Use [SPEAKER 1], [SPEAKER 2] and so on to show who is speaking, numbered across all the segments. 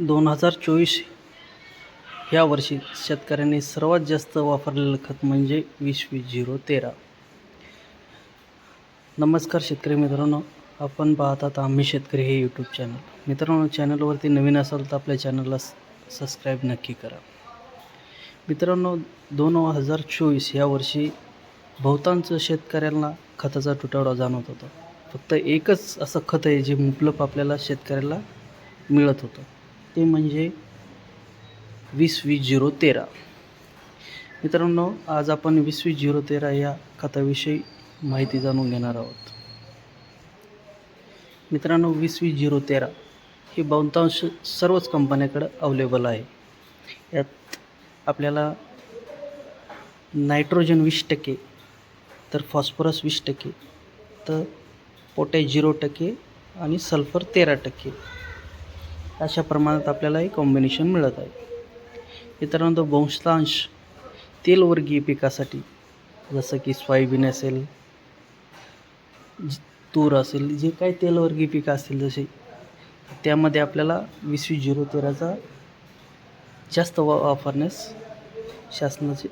[SPEAKER 1] दोन हजार चोवीस ह्या वर्षी शेतकऱ्यांनी सर्वात जास्त वापरलेलं खत म्हणजे वीस वीस झिरो तेरा. नमस्कार शेतकरी मित्रांनो आपण पाहतात आम्ही शेतकरी हे यूट्यूब चॅनल मित्रांनो चॅनलवरती नवीन असाल तर आपल्या चॅनलला सबस्क्राईब नक्की करा. मित्रांनो दोन हजार चोवीस ह्या वर्षी बहुतांश शेतकऱ्यांना खताचा तुटवडा जाणवत होता. फक्त एकच असं खत आहे जे मुबलक आपल्याला शेतकऱ्याला मिळत होतं. ते म्हणजे वीस वीस झिरो तेरा. मित्रांनो आज आपण वीस वीस झिरो तेरा या खताविषयी माहिती जाणून घेणार आहोत. मित्रांनो वीस वीस झिरो तेरा हे बहुतांश सर्वच कंपन्याकडं अवेलेबल आहे. यात आपल्याला नायट्रोजन वीस टक्के तर फॉस्फरस वीस टक्के तर पोटॅश झिरो टक्के आणि सल्फर तेरा टक्के. अशा प्रमाणात आपल्याला हे कॉम्बिनेशन मिळत आहे. मित्रांनो बहुतांश तेलवर्गीय पिकासाठी जसं की सोयाबीन असेल तूर असेल जे काही तेलवर्गीय पिकं असतील जसे त्यामध्ये आपल्याला वीस वीस झिरो तेराचा जास्त वा वापरण्यास शासनाचे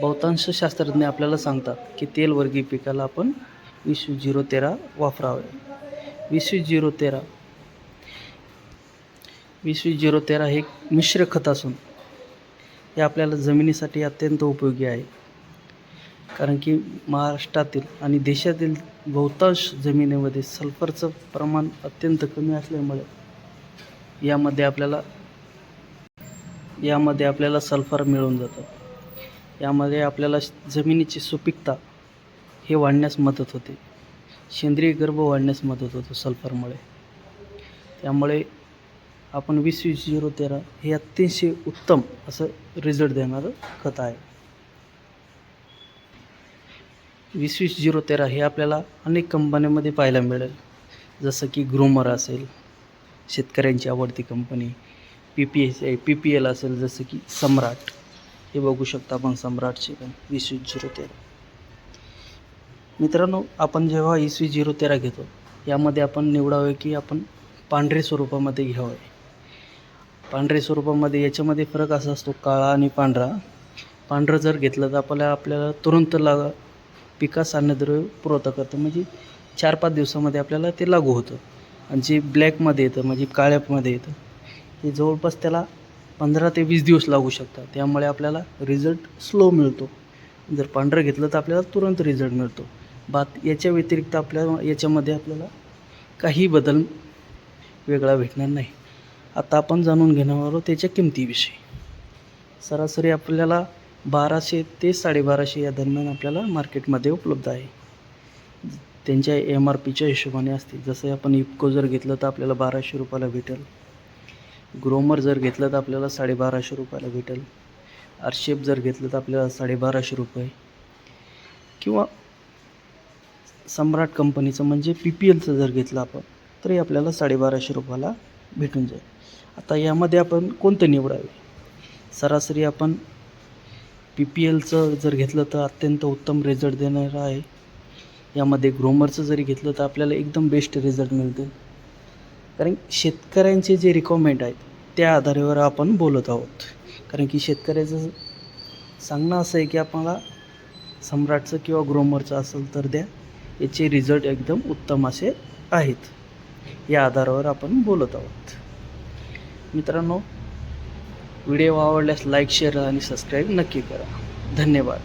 [SPEAKER 1] बहुतांश शास्त्रज्ञ आपल्याला सांगतात की तेलवर्गीय पिकाला आपण वीस झिरो तेरा वापरावे. वीसवी वीस झिरो तेरा वीस वीस झिरो तेरा हे मिश्र खत असून हे आपल्याला जमिनीसाठी अत्यंत उपयोगी आहे. कारण की महाराष्ट्रातील आणि देशातील बहुतांश जमिनीमध्ये सल्फरचं प्रमाण अत्यंत कमी असल्यामुळे यामध्ये आपल्याला यामध्ये आपल्याला सल्फर मिळून जातं. यामध्ये आपल्याला जमिनीची सुपीकता हे वाढण्यास मदत होते. सेंद्रिय गर्भ वाढण्यास मदत होतो सल्फरमुळे. त्यामुळे आपण वीस वीस झिरो तेरा हे अतिशय उत्तम असं रिझल्ट देणारं खत आहे. वीस वीस झिरो तेरा हे आपल्याला अनेक कंपन्यांमध्ये पाहायला मिळेल. जसं की ग्रोमर असेल शेतकऱ्यांची आवडती company P P S P P L असेल जसं की सम्राट. हे बघू शकता आपण सम्राटचे पण वीस वीस झिरो तेरा. मित्रांनो आपण जेव्हा वीस वीस झिरो तेरा घेतो यामध्ये आपण निवडावे की आपण पांढरे स्वरूपामध्ये घ्यावे. पांढरे स्वरूपामध्ये याच्यामध्ये फरक असा असतो काळा आणि पांढरा. पांढरं जर घेतलं तर आपल्याला आपल्याला तुरंत लाग पिकास अन्नद्रव्य पुरवठा करतं. म्हणजे चार पाच दिवसामध्ये आपल्याला ते लागू होतं. आणि जे ब्लॅकमध्ये येतं म्हणजे काळ्यामध्ये येतं ते जवळपास त्याला पंधरा ते वीस दिवस लागू शकतात. त्यामुळे आपल्याला रिझल्ट स्लो मिळतो. जर पांढरं घेतलं तर आपल्याला तुरंत रिझल्ट मिळतो. बात याच्या व्यतिरिक्त आपल्या याच्यामध्ये आपल्याला काही बदल वेगळा भेटणार नाही. आता आपण जाणून घेणार आहोत त्याच्या किमतीविषयी. सरासरी आपल्याला बाराशे ते साडेबाराशे या दरम्यान आपल्याला मार्केटमध्ये उपलब्ध आहे. त्यांच्या एम आर पीच्या हिशोबाने असते जसं आपण इफको जर घेतलं तर आपल्याला बाराशे रुपयाला भेटेल. ग्रोमर जर घेतलं तर आपल्याला साडेबाराशे रुपयाला भेटेल. आरशेप जर घेतलं तर आपल्याला साडेबाराशे रुपये. किंवा सम्राट कंपनीचं म्हणजे पी पी एलचं जर घेतलं आपण तरी आपल्याला साडेबाराशे रुपयाला भेटून जाईल. आता यामध्ये आपण कोणतं निवडावे? सरासरी आपण पी पी एलचं जर घेतलं तर अत्यंत उत्तम रिझल्ट देणारं आहे. यामध्ये ग्रोमरचं जरी घेतलं तर आपल्याला एकदम बेस्ट रिझल्ट मिळतील कारण शेतकऱ्यांचे जे रिक्वायरमेंट आहेत त्या आधारेवर आपण बोलत आहोत. कारण की शेतकऱ्याचं सांगणं असं आहे की आपल्याला सम्राटचं किंवा ग्रोमरचं असेल तर द्या याचे रिझल्ट एकदम उत्तम असे आहेत. या आधारावर आपण बोलत आहोत. मित्रांनो व्हिडिओ आवडल्यास लाईक शेअर आणि सबस्क्राईब नक्की करा. धन्यवाद.